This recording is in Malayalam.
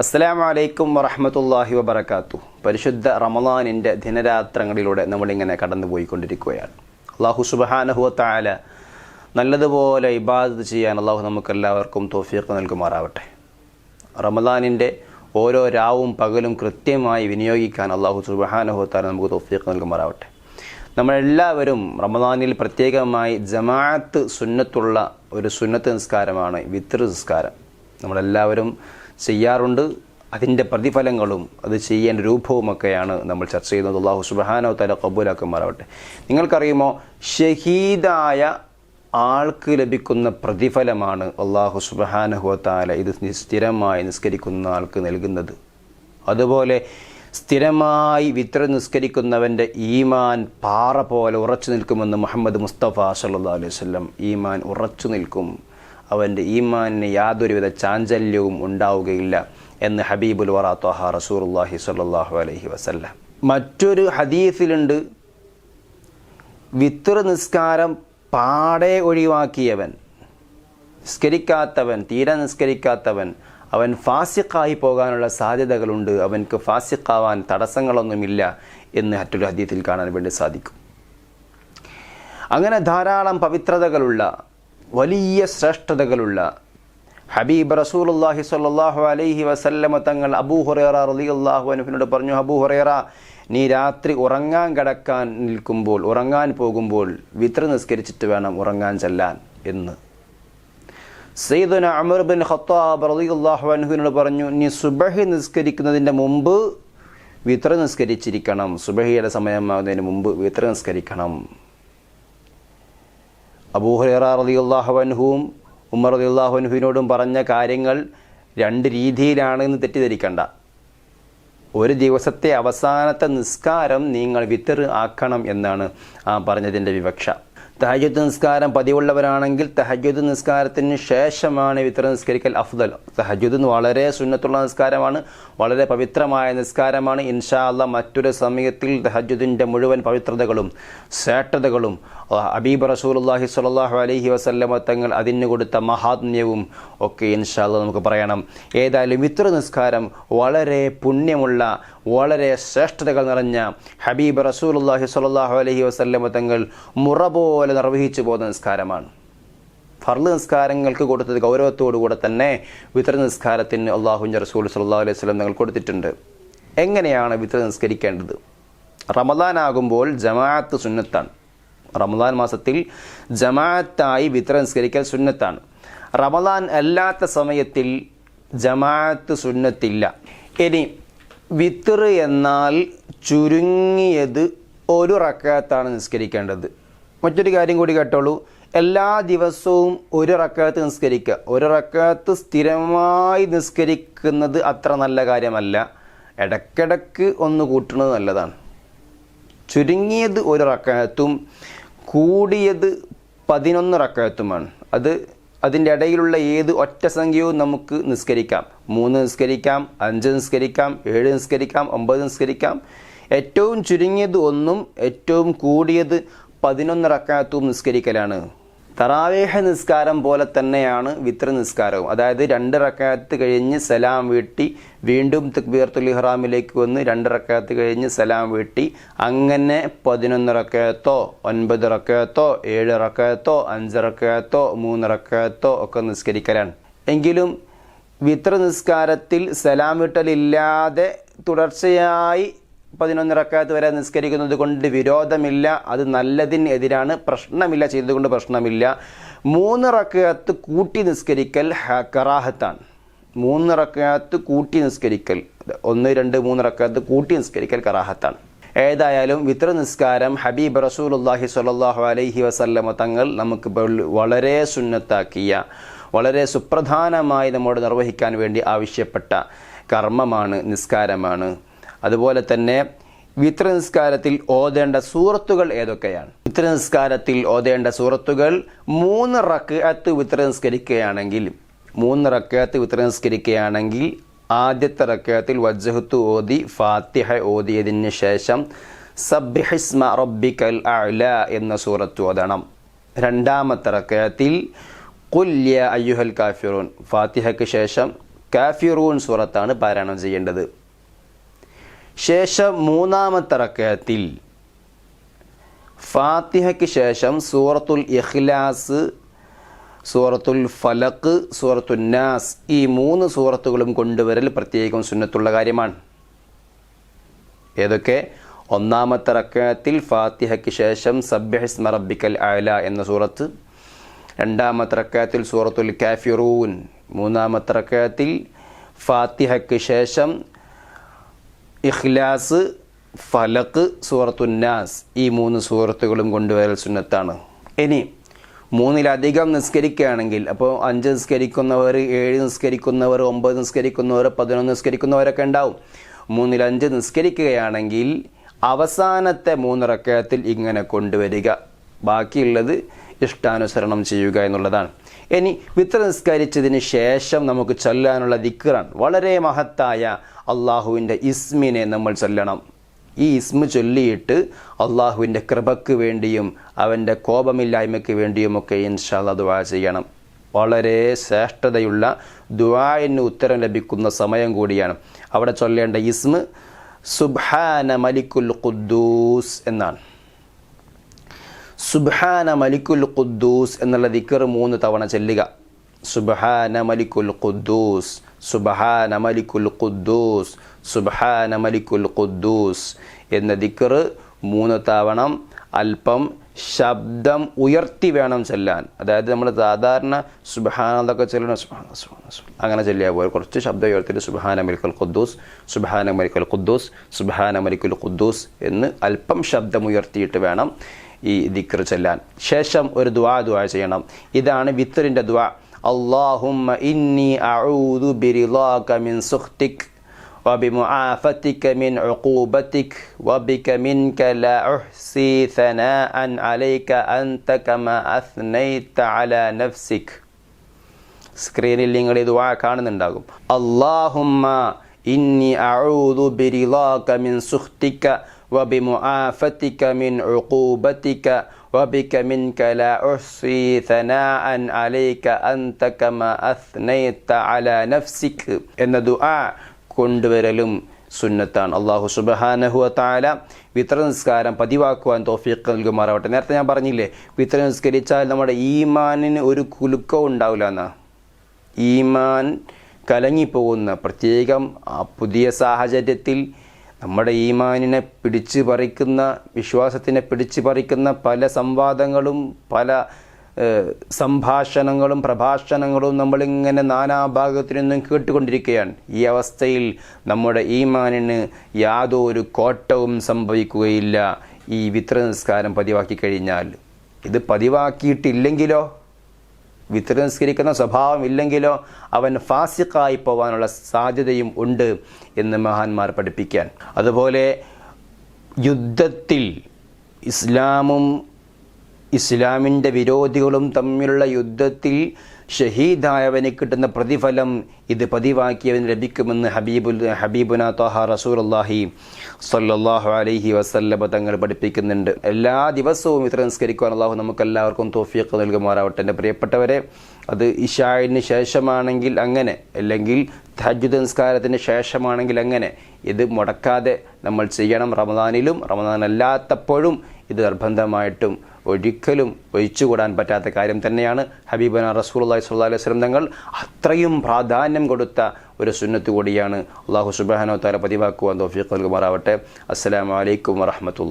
അസ്സലാമു അലൈക്കും വറഹമത്തല്ലാഹി വബർക്കാത്തു പരിശുദ്ധ റമദാനിന്റെ ദിനരാത്രങ്ങളിലൂടെ നമ്മളിങ്ങനെ കടന്നു പോയിക്കൊണ്ടിരിക്കുകയാണ് അള്ളാഹു സുബഹാനഹുവ താല നല്ലതുപോലെ ഇബാദത്ത് ചെയ്യാൻ അള്ളാഹു നമുക്കെല്ലാവർക്കും തോഫീർക്ക് നൽകുമാറാവട്ടെ. റമദാനിന്റെ ഓരോ രാവും പകലും കൃത്യമായി വിനിയോഗിക്കാൻ അള്ളാഹു സുബഹാനഹുവ താല നമുക്ക് തോഫീർക്ക് നൽകുമാറാവട്ടെ. നമ്മളെല്ലാവരും റമദാനിൽ പ്രത്യേകമായി ജമാഅത്ത് സുന്നത്തുള്ള ഒരു സുന്നത്ത് നിസ്കാരമാണ് വിത്ര നിസ്കാരം. നമ്മളെല്ലാവരും ചെയ്യാറുണ്ട്. അതിന്റെ പ്രതിഫലങ്ങളും അത് ചെയ്യേണ്ട രൂപവുമൊക്കെയാണ് നമ്മൾ ചർച്ച ചെയ്യുന്നത്. അള്ളാഹു സുബഹാനോ തല കബൂലാക്കുമാറാവട്ടെ. നിങ്ങൾക്കറിയുമോ? ഷഹീദായ ആൾക്ക് ലഭിക്കുന്ന പ്രതിഫലമാണ് അള്ളാഹു സുബഹാനഹുവ താല ഇത് സ്ഥിരമായി നിസ്കരിക്കുന്ന ആൾക്ക് നൽകുന്നത്. അതുപോലെ സ്ഥിരമായി വിത്ര നിസ്കരിക്കുന്നവന്റെ ഈമാൻ പാറ പോലെ ഉറച്ചു നിൽക്കുമെന്ന് മുഹമ്മദ് മുസ്തഫ സല്ലാ അലൈഹി വല്ലം ഈമാൻ ഉറച്ചു നിൽക്കും. അവന്റെ ഈമാനിന് യാതൊരുവിധ ചാഞ്ചല്യവും ഉണ്ടാവുകയില്ല എന്ന് ഹബീബുൽ വറാത്തോഹ റസൂറുല്ലാഹി സ്വല്ലല്ലാഹു അലൈഹി വസല്ലം. മറ്റൊരു ഹദീസിലുണ്ട് വിത്ര നിസ്കാരം പാടെ ഒഴിവാക്കിയവൻ നിസ്കരിക്കാത്തവൻ തീരെ നിസ്കരിക്കാത്തവൻ അവൻ ഫാസിഖായി പോകാനുള്ള സാധ്യതകളുണ്ട് അവൻക്ക് ഫാസിഖാവാൻ തടസ്സങ്ങളൊന്നുമില്ല എന്ന് മറ്റൊരു ഹദീത്തിൽ കാണാൻ വേണ്ടി സാധിക്കും. അങ്ങനെ ധാരാളം പവിത്രതകളുള്ള വലിയ ശ്രേഷ്ഠതകളുള്ള ഹബീബ് റസൂലുല്ലാഹി സ്വല്ലല്ലാഹു അലൈഹി വസല്ലമ തങ്ങൾ അബൂ റലി റളിയല്ലാഹു അനുഫിനോട് പറഞ്ഞു അബൂ ഹുറേറ നീ രാത്രി ഉറങ്ങാൻ കിടക്കാൻ നിൽക്കുമ്പോൾ ഉറങ്ങാൻ പോകുമ്പോൾ വിത്ര നിസ്കരിച്ചിട്ട് വേണം ഉറങ്ങാൻ ചെല്ലാൻ എന്ന്. സെയ്ദുന അമർ ബിൻ ഖത്താബ് റളിയല്ലാഹു അൻഹുവിനോട് പറഞ്ഞു നീ സുബഹി നിസ്കരിക്കുന്നതിന്റെ മുമ്പ് വിത്ര നിസ്കരിച്ചിരിക്കണം. സുബഹിയുടെ സമയമാകുന്നതിന് മുമ്പ് വിത്ര നിസ്കരിക്കണം. അബൂഹുറ റളിയല്ലാഹു അൻഹുവും ഉമർ റളിയല്ലാഹു അൻഹുവിനോടും പറഞ്ഞ കാര്യങ്ങൾ രണ്ട് രീതിയിലാണ് എന്ന് തെറ്റിദ്ധരിക്കണ്ട. ഒരു ദിവസത്തെ അവസാനത്തെ നിസ്കാരം നിങ്ങൾ വിത്തർ ആക്കണം എന്നാണ് ആ പറഞ്ഞതിന്റെ വിവക്ഷ. തഹജുദ് നിസ്കാരം പതിവുള്ളവരാണെങ്കിൽ തഹജുദ് നിസ്കാരത്തിന് ശേഷമാണ് വിത്ര നിസ്കരിക്കൽ അഫ്ദൽ. തഹജുദ് വളരെ സുന്നത്തുള്ള നിസ്കാരമാണ് വളരെ പവിത്രമായ നിസ്കാരമാണ്. ഇൻഷാ അല്ല മറ്റൊരു സമയത്തിൽ തഹജുദിന്റെ മുഴുവൻ പവിത്രതകളും ശ്രേഷ്ഠതകളും അബീബ് റസൂലുല്ലാഹി സ്വല്ലാഹു അലഹി വസല്ലമ തങ്ങൾ അതിന് കൊടുത്ത മഹാത്മ്യവും ഒക്കെ ഇൻഷാ അല്ല നമുക്ക് പറയണം. ഏതായാലും വിത്ര നിസ്കാരം വളരെ പുണ്യമുള്ള വളരെ ശ്രേഷ്ഠതകൾ നിറഞ്ഞ ഹബീബ് റസൂലുല്ലാഹി സ്വല്ലല്ലാഹു അലഹി വസ്ല്ലമ തങ്ങൾ മുറ പോലെ നിർവഹിച്ചു പോകുന്ന നിസ്കാരമാണ്. ഫർൾ നിസ്കാരങ്ങൾക്ക് കൊടുത്തത് ഗൗരവത്തോടുകൂടെ തന്നെ വിത്ര നിസ്കാരത്തിന് അള്ളാഹുഞ്ച റസൂൽ സല്ലാ അലൈഹി സ്വലം തങ്ങൾ കൊടുത്തിട്ടുണ്ട്. എങ്ങനെയാണ് വിത്ര നിസ്കരിക്കേണ്ടത്? റമദാൻ ആകുമ്പോൾ ജമാഅത്ത് സുന്നത്താണ്. റമദാൻ മാസത്തിൽ ജമാഅത്തായി വിത്ര നിസ്കരിക്കൽ സുന്നത്താണ്. റമദാൻ അല്ലാത്ത സമയത്തിൽ ജമാഅത്ത് സുന്നത്തില്ല. ഇനി വിത്തർ എന്നാൽ ചുരുങ്ങിയത് ഒരു റക്കാത്താണ് നിസ്കരിക്കേണ്ടത്. മറ്റൊരു കാര്യം കൂടി കേട്ടോളൂ. എല്ലാ ദിവസവും ഒരു റക്കാത്ത് നിസ്കരിക്കുക. ഒരു റക്കാത്ത് സ്ഥിരമായി നിസ്കരിക്കുന്നത് അത്ര നല്ല കാര്യമല്ല. ഇടക്കിടക്ക് ഒന്ന് കൂട്ടുന്നത് നല്ലതാണ്. ചുരുങ്ങിയത് ഒരു റക്കാത്തും കൂടിയത് പതിനൊന്ന് റക്കാത്തുമാണ് അത് അതിന്റെ ഇടയിലുള്ള ഏത് ഒറ്റ സംഖ്യയും നമുക്ക് നിസ്കരിക്കാം. മൂന്ന് നിസ്കരിക്കാം അഞ്ച് നിസ്കരിക്കാം ഏഴ് നിസ്കരിക്കാം ഒമ്പത് നിസ്കരിക്കാം. ഏറ്റവും ചുരുങ്ങിയത് ഒന്നും ഏറ്റവും കൂടിയത് പതിനൊന്ന് റക്കാത്തും നിസ്കരിക്കലാണ്. തറാവേഹ നിസ്കാരം പോലെ തന്നെയാണ് വിത്ര നിസ്കാരവും. അതായത് രണ്ട് റക്കാത്ത് കഴിഞ്ഞ് സലാം വീട്ടി വീണ്ടും തക്ബീർത്തുൽ ഇഹ്റാമിലേക്ക് വന്ന് രണ്ട് റക്കാത്ത് കഴിഞ്ഞ് സലാം വീട്ടി അങ്ങനെ പതിനൊന്ന് റക്കയത്തോ ഒൻപത് റക്കയത്തോ ഏഴ് റക്കയത്തോ അഞ്ച് റക്കയത്തോ മൂന്ന് റക്കയത്തോ ഒക്കെ നിസ്കരിക്കലാണ്. എങ്കിലും വിത്ര നിസ്കാരത്തിൽ സലാം വിട്ടലില്ലാതെ തുടർച്ചയായി പതിനൊന്ന് റക്കാത്ത് വരെ നിസ്കരിക്കുന്നത് കൊണ്ട് വിരോധമില്ല. അത് നല്ലതിനെതിരാണ്. പ്രശ്നമില്ല ചെയ്തതുകൊണ്ട് പ്രശ്നമില്ല. മൂന്ന് റക്കാത്ത് കൂട്ടി നിസ്കരിക്കൽ കറാഹത്താണ്. മൂന്ന് റക്കാത്ത് കൂട്ടി നിസ്കരിക്കൽ. ഒന്ന് രണ്ട് മൂന്ന് റക്കാത്ത് കൂട്ടി നിസ്കരിക്കൽ കറാഹത്താണ്. ഏതായാലും വിത്ര നിസ്കാരം ഹബീബ് റസൂലുല്ലാഹി സ്വല്ലല്ലാഹു അലൈഹി വസല്ലമ തങ്ങൾ നമുക്ക് വളരെ സുന്നത്താക്കിയ വളരെ സുപ്രധാനമായി നമ്മോട് നിർവഹിക്കാൻ വേണ്ടി ആവശ്യപ്പെട്ട കർമ്മമാണ് നിസ്കാരമാണ്. അതുപോലെ തന്നെ വിത്ര നിസ്കാരത്തിൽ ഓതേണ്ട സൂറത്തുകൾ ഏതൊക്കെയാണ്? വിത്ര നിസ്കാരത്തിൽ ഓതേണ്ട സൂറത്തുകൾ മൂന്ന് റക്കത്ത് വിത്ര നിസ്കരിക്കുകയാണെങ്കിൽ മൂന്ന് റക്കത്ത് വിത്ര നിസ്കരിക്കുകയാണെങ്കിൽ ആദ്യത്തെ റക്കത്തിൽ വജ്ജഹത്ത് ഓതി ഫാത്തിഹ ഓതിയതിന് ശേഷം സബ്ഹിസ്മ റബ്ബിക്കൽ അല എന്ന സൂറത്ത് ഓതണം. രണ്ടാമത്തെ റക്കഅത്തിൽ കുല്യ അയ്യുഹൽ കാഫിറൂൻ ഫാത്തിഹയ്ക്ക് ശേഷം കാഫിറൂൻ സൂറത്താണ് പാരായണം ചെയ്യേണ്ടത്. ശേഷം മൂന്നാമത്തെ റക്കയത്തിൽ ഫാത്തിഹയ്ക്ക് ശേഷം സൂറത്തുൽ ഇഖ്ലാസ് സൂറത്തുൽ ഫലക്ക് സൂറത്തുൽ നാസ് ഈ മൂന്ന് സൂറത്തുകളും കൊണ്ടുവരൽ പ്രത്യേകം സുന്നത്തുള്ള കാര്യമാണ്. ഏതൊക്കെ? ഒന്നാമത്തെ റക്കയത്തിൽ ഫാത്തിഹയ്ക്ക് ശേഷം സബ്യഹിസ്മ റബ്ബിക്കൽ അയല എന്ന സൂറത്ത് രണ്ടാമത്തെ റക്കയത്തിൽ സൂറത്തുൽ കാഫിറൂൻ മൂന്നാമത്തെ റക്കയത്തിൽ ഫാത്തിഹയ്ക്ക് ശേഷം ഇഖ്ലാസ് ഫലക്ക് സൂറത്തുന്നാസ് ഈ മൂന്ന് സൂറത്തുകളും കൊണ്ടുവരൽ സുന്നത്താണ്. ഇനി മൂന്നിലധികം നിസ്കരിക്കുകയാണെങ്കിൽ അപ്പോൾ അഞ്ച് നിസ്കരിക്കുന്നവർ ഏഴ് നിസ്കരിക്കുന്നവർ ഒമ്പത് നിസ്കരിക്കുന്നവർ പതിനൊന്ന് നിസ്കരിക്കുന്നവരൊക്കെ ഉണ്ടാവും. മൂന്നിൽ അഞ്ച് നിസ്കരിക്കുകയാണെങ്കിൽ അവസാനത്തെ മൂന്ന് റക്കയത്തിൽ ഇങ്ങനെ കൊണ്ടുവരിക. ബാക്കിയുള്ളത് ഇഷ്ടാനുസരണം ചെയ്യുക എന്നുള്ളതാണ്. ഇനി വിത്ര നിസ്കരിച്ചതിന് ശേഷം നമുക്ക് ചൊല്ലാനുള്ള ദിക്റാണ്. വളരെ മഹത്തായ അള്ളാഹുവിന്റെ ഇസ്മിനെ നമ്മൾ ചൊല്ലണം. ഈ ഇസ്മ ചൊല്ലിയിട്ട് അള്ളാഹുവിന്റെ കൃപക്ക് വേണ്ടിയും അവന്റെ കോപമില്ലായ്മയ്ക്ക് വേണ്ടിയുമൊക്കെ ഇൻഷാല്ല ദുവാ ചെയ്യണം. വളരെ ശ്രേഷ്ഠതയുള്ള ദുവായിന് ഉത്തരം ലഭിക്കുന്ന സമയം കൂടിയാണ്. അവിടെ ചൊല്ലേണ്ട ഇസ്മ സുബാന മലിക്കുൽ ഖുദ്ദൂസ് എന്നാണ്. സുബ്ഹാന മലിക്കുൽ ഖുദ്ദൂസ് എന്നുള്ള ദിക്കർ മൂന്ന് തവണ ചെല്ലുക. സുബ്ഹാന മലിക്കുൽ ഖുദ്ദൂസ് സുബ്ഹാന മലിക്കുൽ ഖുദ്ദൂസ് സുബ്ഹാന മലിക്കുൽ ഖുദ്ദൂസ് എന്ന ദിക്കർ മൂന്ന് തവണ അല്പം ശബ്ദം ഉയർത്തി വേണം ചെല്ലാൻ. അതായത് നമ്മൾ സാധാരണ സുബാനതൊക്കെ ചെല്ലണം സുബാന. അങ്ങനെ ചെല്ലിയാൽ പോലെ കുറച്ച് ശബ്ദം ഉയർത്തിയിട്ട് സുബഹാന മരിക്കൽ ഖുദ്ദൂസ് സുബഹാന മരിക്കൽ ഖുദ്ദൂസ് സുബഹാന മരിക്കൽ ഖുദ്ദൂസ് എന്ന് അല്പം ശബ്ദം ഉയർത്തിയിട്ട് വേണം ഈ ദിക്ർ ചെല്ലാൻ. ശേഷം ഒരു ദുആ ദുആ ചെയ്യണം. ഇതാണ് വിത്തറിന്റെ ദുആ. അള്ളാഹുമ്മ ഇന്നി അഊദു ബിറിലാക മിൻ സുഖ്തിക്. وبمعافتك من عقوبتك وبك منك لا أحصي ثناء عليك أنت كما أثنيت على نفسك സ്ക്രീനിൽ നിങ്ങൾ ഇത് വാ കാണുന്നുണ്ടാകും അള്ളാഹുമ്മ ഇന്നി അഊദു ബിറിളാക മിൻ സുഖ്തിക وبمعافتك من عقوبتك وبك منك لا أحصي ثناء عليك أنت كما أثنيت على نفسك എന്ന ദുആ കൊണ്ടുവരലും സുന്നത്താണ്. അള്ളാഹു സുബഹാനഹുവ താല വിത്ര നിസ്കാരം പതിവാക്കുവാൻ തോഫീക്ക് നൽകുമാറാവട്ടെ. നേരത്തെ ഞാൻ പറഞ്ഞില്ലേ വിത്ര നിസ്കരിച്ചാൽ നമ്മുടെ ഈമാനിന് ഒരു കുലുക്കവും ഉണ്ടാവില്ല എന്നാ? ഈമാൻ കലങ്ങിപ്പോകുന്ന പ്രത്യേകം ആ പുതിയ സാഹചര്യത്തിൽ നമ്മുടെ ഈമാനിനെ പിടിച്ചു പറിക്കുന്ന വിശ്വാസത്തിനെ പിടിച്ചു പറിക്കുന്ന പല സംവാദങ്ങളും പല സംഭാഷണങ്ങളും പ്രഭാഷണങ്ങളും നമ്മളിങ്ങനെ നാനാഭാഗത്തു നിന്നും കേട്ടുകൊണ്ടിരിക്കുകയാണ്. ഈ അവസ്ഥയിൽ നമ്മുടെ ഈമാനിന് യാതൊരു കോട്ടവും സംഭവിക്കുകയില്ല. ഈ വിത്ര നിസ്കാരം പതിവാക്കി കഴിഞ്ഞാൽ. ഇത് പതിവാക്കിയിട്ടില്ലെങ്കിലോ? വിത്ര നിസ്കരിക്കുന്ന സ്വഭാവം ഇല്ലെങ്കിലോ അവൻ ഫാസിക്കായി പോവാനുള്ള സാധ്യതയും ഉണ്ട് എന്ന് മഹാന്മാർ പഠിപ്പിക്കാൻ. അതുപോലെ യുദ്ധത്തിൽ ഇസ്ലാമും ഇസ്ലാമിന്റെ വിരോധികളും തമ്മിലുള്ള യുദ്ധത്തിൽ ഷഹീദായവന് കിട്ടുന്ന പ്രതിഫലം ഇത് പതിവാക്കിയവന് ലഭിക്കുമെന്ന് ഹബീബുൽ ഹബീബുന ത്വഹ റസൂലുള്ളാഹി സല്ലാഹു അലൈഹി വസല്ലബ തങ്ങൾ പഠിപ്പിക്കുന്നുണ്ട്. എല്ലാ ദിവസവും ഇത്ര നിസ്കരിക്കുവാൻ അള്ളാഹു നമുക്കെല്ലാവർക്കും തോഫിയൊക്കെ നൽകുമാറാവട്ടെ. എന്റെ പ്രിയപ്പെട്ടവരെ അത് ഇഷായിന് ശേഷമാണെങ്കിൽ അങ്ങനെ അല്ലെങ്കിൽ തഹജ്ജുദ് നിസ്കാരത്തിന് ശേഷമാണെങ്കിൽ അങ്ങനെ ഇത് മുടക്കാതെ നമ്മൾ ചെയ്യണം. റമദാനിലും റമദാൻ അല്ലാത്തപ്പോഴും ഇത് നിർബന്ധമായിട്ടും ഒരിക്കലും ഒഴിച്ചുകൂടാൻ പറ്റാത്ത കാര്യം തന്നെയാണ് ഹബീബന റസൂലുള്ളാഹി സ്വല്ലാ അലൈഹി സ്വലം തങ്ങൾ അത്രയും പ്രാധാന്യം കൊടുത്ത ഒരു സുന്നത്ത് കൂടിയാണ്. അള്ളാഹു സുബാനോ താല പതിവാക്കുവാൻ തോഫിക്കൽ നൽകുമാറാവട്ടെ. അസ്സലാമു അലൈക്കും വറഹ്മത്തുള്ളാഹി